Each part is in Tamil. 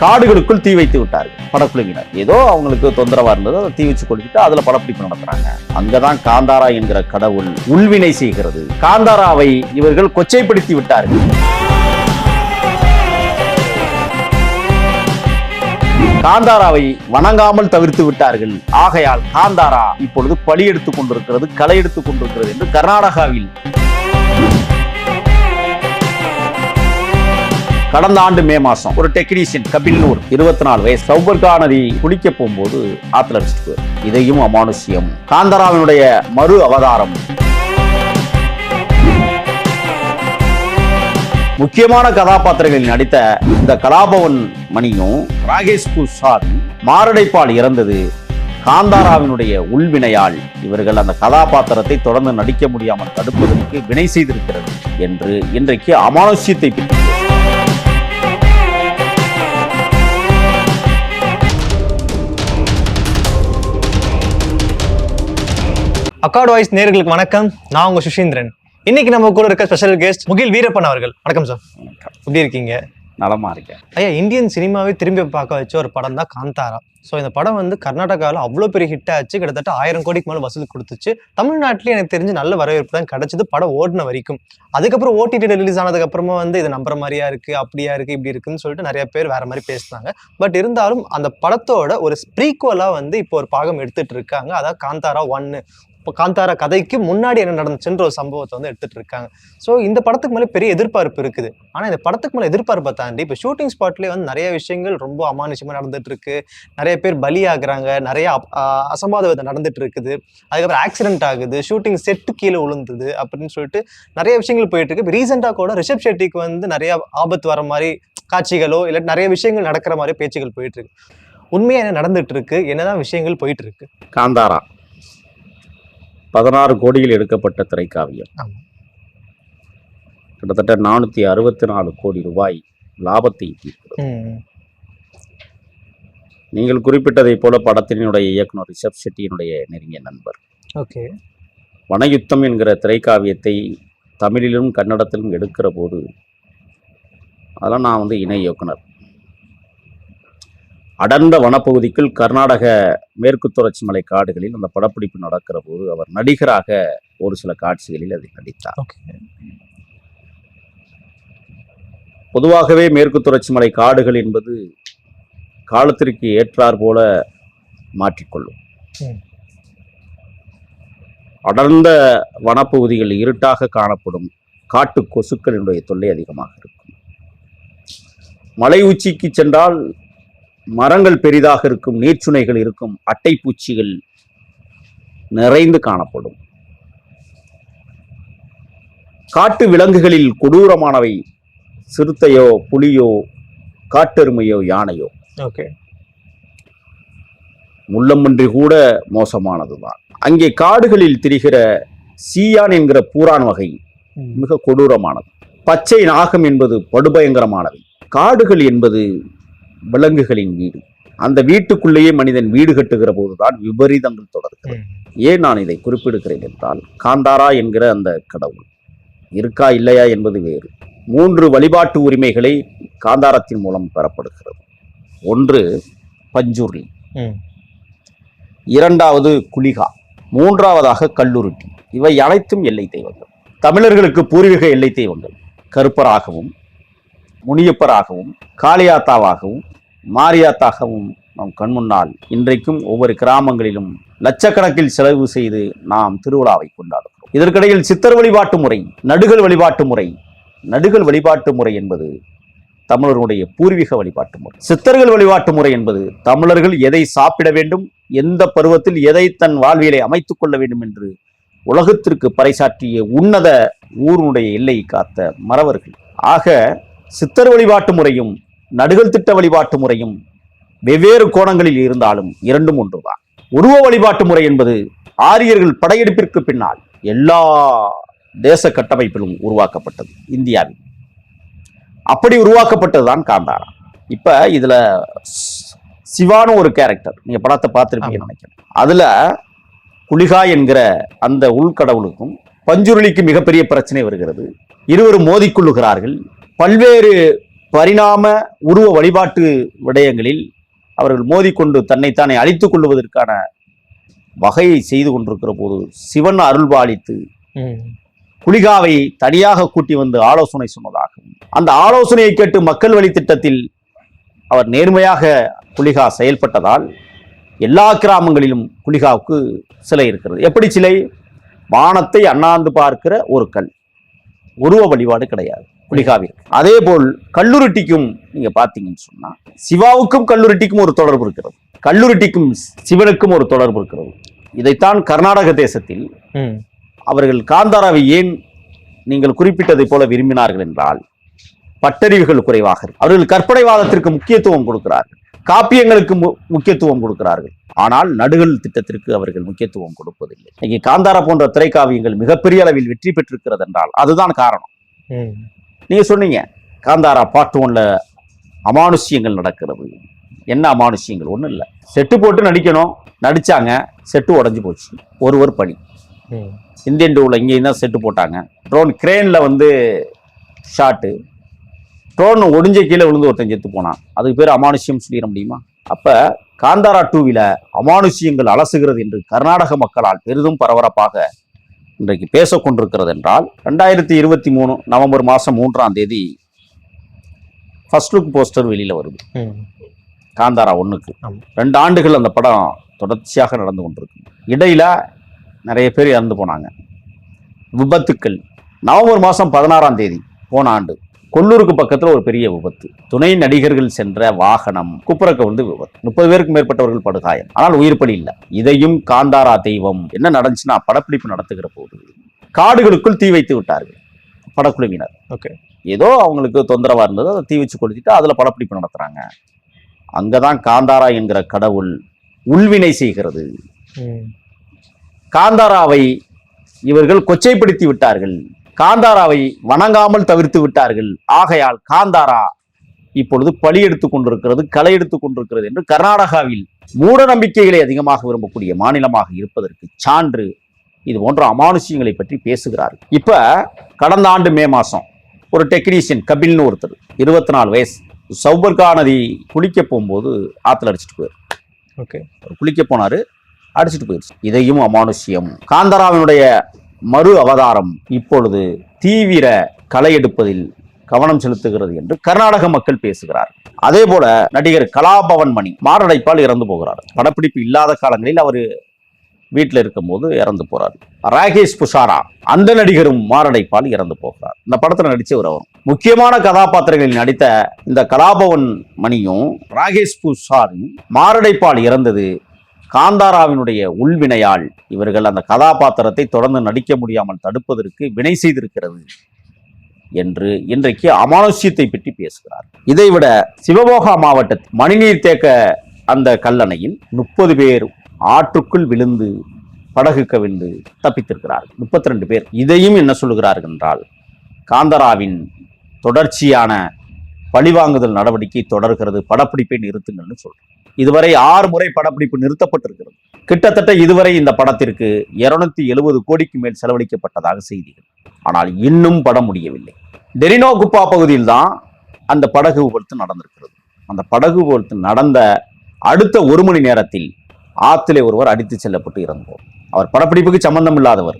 காடுகளுக்குள் தீ வைத்து விட்டார்கள். படக்குழுவினர். ஏதோ அவங்களுக்கு தொந்தரவா இருந்தது அதை தீ வச்சு கொளுத்திட்டு அதுல படப்பிடிப்பு நடத்துறாங்க. அங்கதான் காந்தாரா என்கிற கடவுள் உள்வினை செய்கிறது. காந்தாராவை இவர்கள் கொச்சைப்படுத்தி விட்டார்கள். காந்தாராவை வணங்காமல் தவிர்த்து விட்டார்கள். ஆகையால் காந்தாரா இப்பொழுது பலி எடுத்துக் கொண்டிருக்கிறது களை எடுத்துக் கொண்டிருக்கிறது என்று கர்நாடகாவில் கடந்த ஆண்டு மே மாசம் ஒரு டெக்னீஷியன் கபில்னு ஒரு இருபத்தி நாலு வயசு சௌபர்கா நதி குளிக்க போகும்போது ஆத்துல அடிச்சிட்டு இதையும் அமானுஷ்யம். காந்தராவினுடைய மறு அவதாரம். முக்கியமான கதாபாத்திரங்களில் நடித்த இந்த கலாபவன் மணியும் ராகேஷ் குஷால் மாரடைப்பால் இறந்தது காந்தாராவினுடைய உள்வினையால். இவர்கள் அந்த கதாபாத்திரத்தை தொடர்ந்து நடிக்க முடியாமல் தடுப்பதற்கு வினை செய்திருக்கிறது என்று இன்றைக்கு அமானுஷ்யத்தை அக்கார்டு வாய்ஸ் நேர்களுக்கு வணக்கம். நான் உங்க சுஷீந்திரன். இன்னைக்கு நம்ம கூட இருக்க ஸ்பெஷல் கெஸ்ட் முகில் வீரப்பன் அவர்கள். வணக்கம் சார் எப்படி இருக்கீங்க? நலமா இருக்கேன். ஐயா இந்தியன் சினிமாவே திரும்பி பார்க்க வச்ச ஒரு படம் தான் காந்தாரா. ஸோ இந்த படம் வந்து கர்நாடகாவில் அவ்வளோ பெரிய ஹிட் ஆச்சு. கிட்டத்தட்ட ஆயிரம் கோடிக்கு மேலே வசூல் கொடுத்துச்சு. தமிழ்நாட்டிலேயே எனக்கு தெரிஞ்சு நல்ல வரவேற்பு தான் கிடைச்சது படம் ஓடின வரைக்கும். அதுக்கப்புறம் ஓடிடி ரிலீஸ் ஆனதுக்கு அப்புறமா வந்து இது நம்புற மாதிரியா இருக்கு அப்படியா இருக்கு இப்படி இருக்குன்னு சொல்லிட்டு நிறைய பேர் வேற மாதிரி பேசினாங்க. பட் இருந்தாலும் அந்த படத்தோட ஒரு ப்ரீக்குவலா வந்து இப்போ ஒரு பாகம் எடுத்துட்டு இருக்காங்க. அதாவது காந்தாரா ஒன்னு இப்போ காந்தாரா கதைக்கு முன்னாடி என்ன நடந்துச்சுன்ற ஒரு சம்பவத்தை வந்து எடுத்துட்டு இருக்காங்க. ஸோ இந்த படத்துக்கு மேலே பெரிய எதிர்பார்ப்பு இருக்குது. ஆனால் இந்த படத்துக்கு மேலே எதிர்பார்ப்பை தாண்டி இப்போ ஷூட்டிங் ஸ்பாட்லேயே வந்து நிறைய விஷயங்கள் ரொம்ப அமானுஷமாக நடந்துட்டு இருக்கு. நிறைய பேர் பலியாகிறாங்க நிறைய அப்- நடந்துட்டு இருக்குது. அதுக்கப்புறம் ஆக்சிடென்ட் ஆகுது. ஷூட்டிங் செட்டு கீழே விழுந்தது அப்படின்னு சொல்லிட்டு நிறைய விஷயங்கள் போயிட்டு இருக்கு. இப்போ ரீசெண்டாக கூட ரிஷப் ஷெட்டிக்கு வந்து நிறைய ஆபத்து வர மாதிரி காட்சிகளோ இல்லை நிறைய விஷயங்கள் நடக்கிற மாதிரி பேச்சுகள் போயிட்டு இருக்கு. உண்மையாக என்ன நடந்துட்டு இருக்கு? என்னதான் விஷயங்கள் போயிட்டு இருக்கு? காந்தாரா. பதினாறு கோடியில் எடுக்கப்பட்ட திரைக்காவியம். கிட்டத்தட்ட நானூத்தி அறுபத்தி நாலு கோடி ரூபாய் லாபத்தை ஈட்டியிருக்கிறது. நீங்கள் குறிப்பிட்டதைப் போல படத்தினுடைய இயக்குனர் ரிஷப் ஷெட்டியினுடைய நெருங்கிய நண்பர். ஓகே. வனயுத்தம் என்கிற திரைக்காவியத்தை தமிழிலும் கன்னடத்திலும் எடுக்கிற போது அதெல்லாம் நான் வந்து இணை இயக்குனர். அடர்ந்த வனப்பகுதிக்குள் கர்நாடக மேற்கு தொடர்ச்சி மலை காடுகளில் அந்த படப்பிடிப்பு நடக்கிற போது அவர் நடிகராக ஒரு சில காட்சிகளில் அதில் நடித்தார். பொதுவாகவே மேற்கு தொடர்ச்சி மலை காடுகள் என்பது காலத்திற்கு ஏற்றார் போல மாற்றிக்கொள்ளும். அடர்ந்த வனப்பகுதிகள் இருட்டாக காணப்படும் காட்டு கொசுக்களினுடைய தொல்லை அதிகமாக இருக்கும். மலை உச்சிக்கு சென்றால் மரங்கள் பெரிதாக இருக்கும் நீர்ச்சுனைகள் இருக்கும் அட்டைப்பூச்சிகள் நிறைந்து காணப்படும். காட்டு விலங்குகளில் கொடூரமானவை சிறுத்தையோ புலியோ காட்டெருமையோ யானையோ. ஓகே. முள்ளம்பன்றி கூட மோசமானதுதான். அங்கே காடுகளில் திரிகிற சீயான் என்கிற பூரான் வகை மிக கொடூரமானது. பச்சை நாகம் என்பது படுபயங்கரமானவை காடுகள் என்பது விலங்குகளின் வீடு அந்த வீட்டுக்குள்ளேயே மனிதன் வீடு கட்டுகிற போதுதான் விபரீதங்கள் தொடர்கிறது. ஏன் நான் இதை குறிப்பிடுகிறேன் என்றால் காந்தாரா என்கிற அந்த கடவுள் இருக்கா இல்லையா என்பது வேறு. மூன்று வழிபாட்டு உரிமைகளை காந்தாரத்தின் மூலம் பெறப்படுகிறது. ஒன்று பஞ்சுர்லி இரண்டாவது குளிகா. மூன்றாவதாக கல்லுருட்டி. இவை அனைத்தும் எல்லை தெய்வங்கள். தமிழர்களுக்கு பூர்வீக எல்லை தெய்வங்கள். கருப்பராகவும் முனியப்பராகவும் காளியாத்தாவாகவும் மாரியாத்தாகவும் நம் கண்முன்னால் இன்றைக்கும் ஒவ்வொரு கிராமங்களிலும் லட்சக்கணக்கில் செலவு செய்து நாம் திருவிழாவை கொண்டாடுகிறோம். இதற்கிடையில் சித்தர் வழிபாட்டு முறை நடுகள் வழிபாட்டு முறை நடுகள் வழிபாட்டு முறை என்பது தமிழர்களுடைய பூர்வீக வழிபாட்டு முறை. சித்தர்கள் வழிபாட்டு முறை என்பது தமிழர்கள் எதை சாப்பிட வேண்டும் எந்த பருவத்தில் எதை தன் வாழ்வியலை அமைத்துக் கொள்ள வேண்டும் என்று உலகத்திற்கு பறைசாற்றிய உன்னத ஊருடைய எல்லை காத்த மறவர்கள். ஆக சித்தர் வழிபாட்டு முறையும் நடுகள் திட்ட வழிபாட்டு முறையும் வெவ்வேறு கோணங்களில் இருந்தாலும் இரண்டும் ஒன்றுதான். உருவ வழிபாட்டு முறை என்பது ஆரியர்கள் படையெடுப்பிற்கு பின்னால் எல்லா தேச கட்டமைப்பிலும் உருவாக்கப்பட்டது இந்தியாவில். அப்படி உருவாக்கப்பட்டதுதான் காந்தாரா. இப்ப இதுல சிவான்னு ஒரு கேரக்டர் நீங்க படத்தை பார்த்திருப்பீங்கன்னு நினைக்கிறேன். அதுல குளிகா என்கிற அந்த உள்கடவுளுக்கும் பஞ்சுருளிக்கு மிகப்பெரிய பிரச்சனை வருகிறது. இருவரும் மோதிக்கொள்ளுகிறார்கள் பல்வேறு பரிணாம உருவ வழிபாட்டு விடயங்களில் அவர்கள் மோதிக்கொண்டு தன்னைத்தானே அழித்துக் கொள்வதற்கான வகையை செய்து கொண்டிருக்கிற போது சிவன் அருள்பாலித்து. குளிகாவை தனியாக கூட்டி வந்து ஆலோசனை சொன்னதாகவும் அந்த ஆலோசனையை கேட்டு மக்கள் வழி திட்டத்தில் அவர் நேர்மையாக குளிகா செயல்பட்டதால் எல்லா கிராமங்களிலும் குளிகாவுக்கு சிலை இருக்கிறது. எப்படி சிலை? வானத்தை அண்ணாந்து பார்க்கிற ஒரு கல். உருவ வழிபாடு கிடையாது. குளிகாவிற்கு. அதே போல் கல்லுருட்டிக்கும் நீங்க பார்த்தீங்கன்னு சொன்னா சிவாவுக்கும் கல்லுருட்டிக்கும் ஒரு தொடர்பு இருக்கிறது. கல்லுருட்டிக்கும் சிவனுக்கும் ஒரு தொடர்பு இருக்கிறது. இதைத்தான் கர்நாடக தேசத்தில். அவர்கள் காந்தாராவை ஏன் நீங்கள் குறிப்பிட்டதைப் போல விரும்பினார்கள் என்றால் பட்டறிவுகள் குறைவாக. அவர்கள் கற்பனைவாதத்திற்கு முக்கியத்துவம் கொடுக்கிறார்கள். காப்பியங்களுக்கு மு- முக்கியத்துவம் கொடுக்கிறார்கள். ஆனால் நடுகள் திட்டத்திற்கு அவர்கள் முக்கியத்துவம் கொடுப்பதில்லை. இன்னைக்கு காந்தாரா போன்ற திரைக்காவியங்கள் மிகப்பெரிய அளவில் வெற்றி பெற்றிருக்கிறது என்றால் அதுதான் காரணம். நீங்க சொன்னீங்க காந்தாரா பாட்டு ஒன்ல அமானுஷ்யங்கள் நடக்கிறது. என்ன அமானுஷ்யங்கள்? ஒன்றும் இல்லை. செட்டு போட்டு நடிக்கணும். நடிச்சாங்க செட்டு உடைஞ்சு போச்சு. ஒருவர் பணி. ம். இந்தியன் டூவில் இங்கேயும் தான் செட்டு போட்டாங்க. ட்ரோன் கிரேனில் வந்து ஷாட்டு. ட்ரோன் ஒடிஞ்ச கீழே விழுந்து ஒருத்தன் செத்து போனான். அதுக்கு பேர் அமானுஷ்யம் சொல்லிட முடியுமா? அப்போ காந்தாரா டூவில் அமானுஷ்யங்கள் அலசுகிறது என்று கர்நாடக மக்களால் பெரிதும் பரபரப்பாக இன்றைக்கு பேசக் கொண்டிருக்கிறது என்றால் ரெண்டாயிரத்தி இருபத்தி மூணு நவம்பர் மாதம் மூன்றாம் தேதி ஃபர்ஸ்ட் லுக் போஸ்டர் வெளியில் வருது. காந்தாரா ஒன்றுக்கு ஆமா. ரெண்டு ஆண்டுகள் அந்த படம் தொடர்ச்சியாக நடந்து கொண்டிருக்கு. இடையில நிறைய பேர் இறந்து போனாங்க. விபத்துக்கள். நவம்பர் மாதம் பதினாறாம் தேதி போன ஆண்டு. கொல்லூருக்கு பக்கத்தில் ஒரு பெரிய விபத்து. துணை நடிகர்கள் சென்ற வாகனம் குப்புறக்க வந்து விபத்து. முப்பது பேருக்கு மேற்பட்டவர்கள் படுகாயம். ஆனால் உயிர் பலி இல்லை. இதையும் காந்தாரா தெய்வம் என்ன நடந்துச்சுன்னா படப்பிடிப்பு நடத்துகிற போது காடுகளுக்குள் தீ வைத்து விட்டார்கள். படக்குழுவினர். ஓகே. ஏதோ அவங்களுக்கு தொந்தரவா இருந்தது. அதை தீ வச்சு கொளுத்திட்டு அதுல படப்பிடிப்பு நடத்துறாங்க. அங்கதான் காந்தாரா என்கிற கடவுள் உள்வினை செய்கிறது. காந்தாராவை இவர்கள் கொச்சைப்படுத்தி விட்டார்கள். காந்தாராவை வணங்காமல் தவிர்த்து விட்டார்கள். ஆகையால் காந்தாரா இப்பொழுது பலி எடுத்துக் கொண்டிருக்கிறது களை எடுத்துக் கொண்டிருக்கிறது என்று கர்நாடகாவில் மூட நம்பிக்கைகளை அதிகமாக விரும்பக்கூடிய மாநிலமாக இருப்பதற்கு சான்று இது போன்ற அமானுஷ்யங்களை பற்றி பேசுகிறார்கள். இப்ப கடந்த ஆண்டு மே மாசம் ஒரு டெக்னீஷியன் கபில்னு ஒருத்தர் இருபத்தி நாலு வயசு சௌபர்கா நதி குளிக்க போகும்போது ஆத்துல அடிச்சிட்டு போயிரு. ஓகே. குளிக்க போனாரு அடிச்சிட்டு போயிடுச்சு இதையும் அமானுஷ்யம். காந்தராவினுடைய மறு அவதாரம் இப்பொழுது தீவிர களை எடுப்பதில் கவனம் செலுத்துகிறது என்று கர்நாடக மக்கள் பேசுகிறார். அதே போல நடிகர் கலாபவன் மணி மாரடைப்பால் இறந்து போகிறார். படப்பிடிப்பு இல்லாத காலங்களில் அவர் வீட்டில் இருக்கும்போது இறந்து போறார். ராகேஷ் புஷாரா அந்த நடிகரும் மாரடைப்பால் இறந்து போகிறார். இந்த படத்தில் நடிச்சவர் அவரும் முக்கியமான கதாபாத்திரங்களில் நடித்த இந்த கலாபவன் மணியும் ராகேஷ் புஷாரும் மாரடைப்பால் இறந்தது காந்தாராவினுடைய உள்வினையால் இவர்கள் அந்த கதாபாத்திரத்தை தொடர்ந்து நடிக்க முடியாமல் தடுப்பதற்கு வினை செய்திருக்கிறது என்று இன்றைக்கு அமானுஷ்யத்தை பற்றி பேசுகிறார். இதைவிட சிவமோகா மாவட்டத்தில் மணிநீர் தேக்க அந்த கல்லணையில் முப்பது பேர் ஆற்றுக்குள் விழுந்து படகு கவிழ்ந்து தப்பித்திருக்கிறார்கள். முப்பத்தி ரெண்டு பேர். இதையும் என்ன சொல்லுகிறார்கள் என்றால் காந்தராவின் தொடர்ச்சியான பழிவாங்குதல் நடவடிக்கை தொடர்கிறது படப்பிடிப்பை நிறுத்துங்கள்னு சொல்றோம் இதுவரை ஆறு முறை படப்பிடிப்பு நிறுத்தப்பட்டிருக்கிறது. கிட்டத்தட்ட இதுவரை இந்த படத்திற்கு இருநூத்தி எழுபது கோடிக்கு மேல் செலவழிக்கப்பட்டதாக செய்திகள். ஆனால் இன்னும் படம் முடியவில்லை. டெரினோ குப்பா பகுதியில் தான் அந்த படகு விபத்து நடந்திருக்கிறது. அந்த படகு விபத்து நடந்த அடுத்த ஒரு மணி நேரத்தில் ஆத்திலே ஒருவர் அடித்து செல்லப்பட்டு இறந்தார் அவர் படப்பிடிப்புக்கு சம்பந்தம் இல்லாதவர்.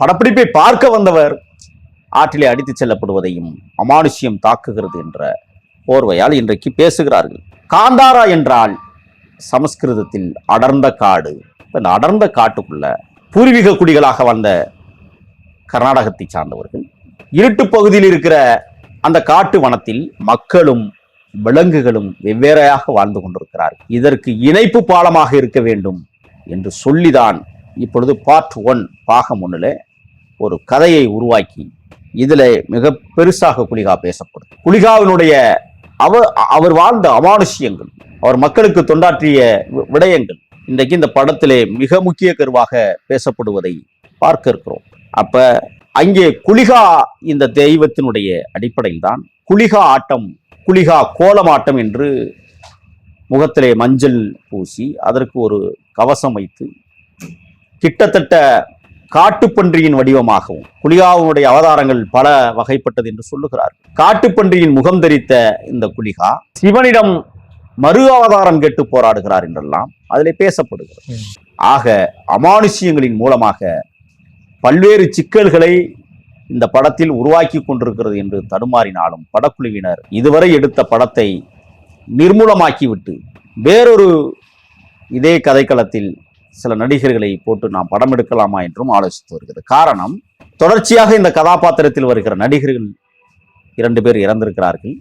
படப்பிடிப்பை பார்க்க வந்தவர் ஆற்றிலே அடித்துச் செல்லப்படுவதையும் அமானுஷ்யம் தாக்குகிறது என்ற போர்வையால் இன்றைக்கு பேசுகிறார்கள். காந்தாரா என்றால் சமஸ்கிருதத்தில் அடர்ந்த காடு. இந்த அடர்ந்த காட்டுக்குள்ள பூர்வீக குடிகளாக வந்த கர்நாடகத்தை சார்ந்தவர்கள் இருட்டு பகுதியில் இருக்கிற அந்த காட்டு வனத்தில் மக்களும் விலங்குகளும் வெவ்வேறையாக வாழ்ந்து கொண்டிருக்கிறார் இதற்கு இணைப்பு பாலமாக இருக்க வேண்டும் என்று சொல்லிதான் இப்பொழுது பார்ட் ஒன் பாகம் ஒன்றில் ஒரு கதையை உருவாக்கி இதில் மிக பெருசாக குலிகா பேசப்படும் குலிகாவினுடைய அவர் அவர் வாழ்ந்த அமானுஷ்யங்கள் அவர் மக்களுக்கு தொண்டாற்றிய விடயங்கள் இன்றைக்கு இந்த படத்திலே மிக முக்கிய கருவாக பேசப்படுவதை பார்க்க இருக்கிறோம். அப்ப அங்கே குளிகா இந்த தெய்வத்தினுடைய அடிப்படையில் தான் குளிகா ஆட்டம் குளிகா கோலமாட்டம் என்று முகத்திலே மஞ்சள் பூசி அதற்கு ஒரு கவசம் வைத்து கிட்டத்தட்ட காட்டுப்பன்றியின் வடிவமாகவும் குளிகாவுடைய அவதாரங்கள் பல வகைப்பட்டது என்று சொல்லுகிறார். காட்டுப்பன்றியின் முகம் தரித்த இந்த குளிகா சிவனிடம் மறு அவதாரம் கேட்டு போராடுகிறார் என்றெல்லாம் அதிலே பேசப்படுகிறது. ஆக அமானுஷ்யங்களின் மூலமாக பல்வேறு சிக்கல்களை இந்த படத்தில் உருவாக்கி கொண்டிருக்கிறது என்று தடுமாறினாலும் படக்குழுவினர் இதுவரை எடுத்த படத்தை நிர்மூலமாக்கிவிட்டு வேறொரு இதே கதைக்களத்தில் சில நடிகர்களை போட்டு நாம் படம் எடுக்கலாமா என்றும் ஆலோசித்து வருகிறது. காரணம் தொடர்ச்சியாக இந்த கதாபாத்திரத்தில் வருகிற நடிகர்கள் இரண்டு பேர் இறந்திருக்கிறார்கள்.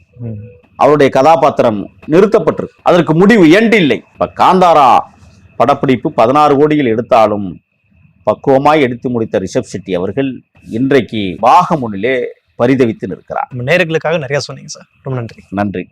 அவருடைய கதாபாத்திரம் நிறுத்தப்பட்டிருக்கு. அதற்கு முடிவு எண்ட் இல்லை இப்ப காந்தாரா படப்பிடிப்பு பதினாறு கோடியில் எடுத்தாலும் பக்குவமாய் எடுத்து முடித்த ரிஷப் செட்டி அவர்கள் இன்றைக்கு பாகமுனிலே பரிதவித்து நிற்கிறார். நம்ம நேயர்களுக்காக நிறைய சொன்னீங்க சார். ரொம்ப நன்றி. நன்றி.